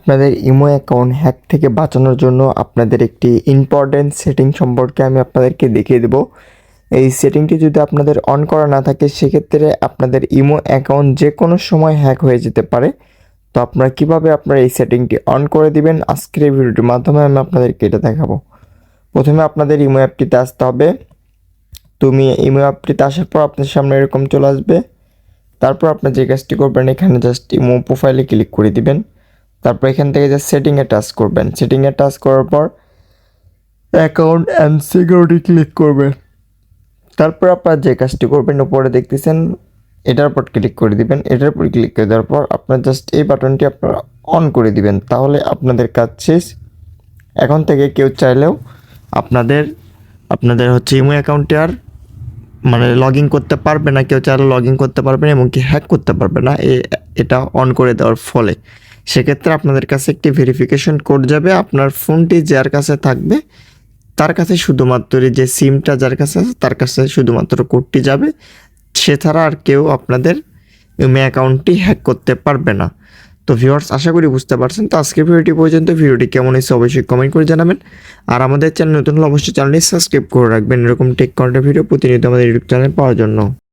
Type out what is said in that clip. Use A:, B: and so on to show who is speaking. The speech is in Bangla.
A: আপনাদের ইমো অ্যাকাউন্ট হ্যাক থেকে বাঁচানোর জন্য আপনাদের একটি ইম্পর্ট্যান্ট সেটিং সম্পর্কে আমি আপনাদেরকে দেখিয়ে দেবো। এই সেটিংটি যদি আপনাদের অন করা না থাকে, সেক্ষেত্রে আপনাদের ইমো অ্যাকাউন্ট যে কোনো সময় হ্যাক হয়ে যেতে পারে। তো আপনারা কীভাবে আপনারা এই সেটিংটি অন করে দিবেন? আজকের এই ভিডিওটির মাধ্যমে আমি আপনাদেরকে এটা দেখাবো। প্রথমে আপনাদের ইমো অ্যাপটিতে আসতে হবে। তুমি ইমো অ্যাপটিতে আসার পর আপনার সামনে এরকম চলে আসবে। তারপর আপনার যে কাজটি করবেন, এখানে জাস্ট ইমো প্রোফাইলে ক্লিক করে দিবেন। তারপর এখান থেকে জাস্ট সেটিংয়ে টাচ করবেন। সেটিংয়ে টাচ করার পর অ্যাকাউন্ট অ্যান্ড সিকিউরিটি ক্লিক করবেন তারপর আপনার যে কাজটি করবেন, উপরে দেখতেছেন, এটার উপর ক্লিক করে দিবেন। এটার উপর ক্লিক করে দেওয়ার পর আপনার জাস্ট এই বাটনটি আপনারা অন করে দিবেন। তাহলে আপনাদের কাজ শেষ। এখন থেকে কেউ চাইলেও আপনাদের আপনাদের হচ্ছে ইমো অ্যাকাউন্টে আর মানে লগ ইন করতে পারবে না। কেউ চাইলে লগ ইন করতে পারবে না এবং কি হ্যাক করতে পারবে না। এটা অন করে দেওয়ার ফলে। সেক্ষেত্রে আপনাদের কাছে একটি ভেরিফিকেশন কোড যাবে। আপনার ফোনটি যার কাছে থাকবে, তার কাছে শুধুমাত্র যে সিমটা যার কাছে আছে, তার কাছে শুধুমাত্র কোডটি যাবে। সে ছাড়া আর কেউ আপনাদের ইমে অ্যাকাউন্টটি হ্যাক করতে পারবে না। তো ভিউয়ার্স আশা করি বুঝতে পারছেন। তো আজকের ভিডিওটি পর্যন্ত। ভিডিওটি কেমন হয়েছে অবশ্যই কমেন্ট করে জানাবেন। আর আমাদের চ্যানেল নতুন হলে অবশ্যই চ্যানেলটি সাবস্ক্রাইব করে রাখবেন। এরকম টেক কন্টেন্ট ভিডিও প্রতিনিয়ত আমাদের ইউটিউব চ্যানেল পাওয়ার জন্য।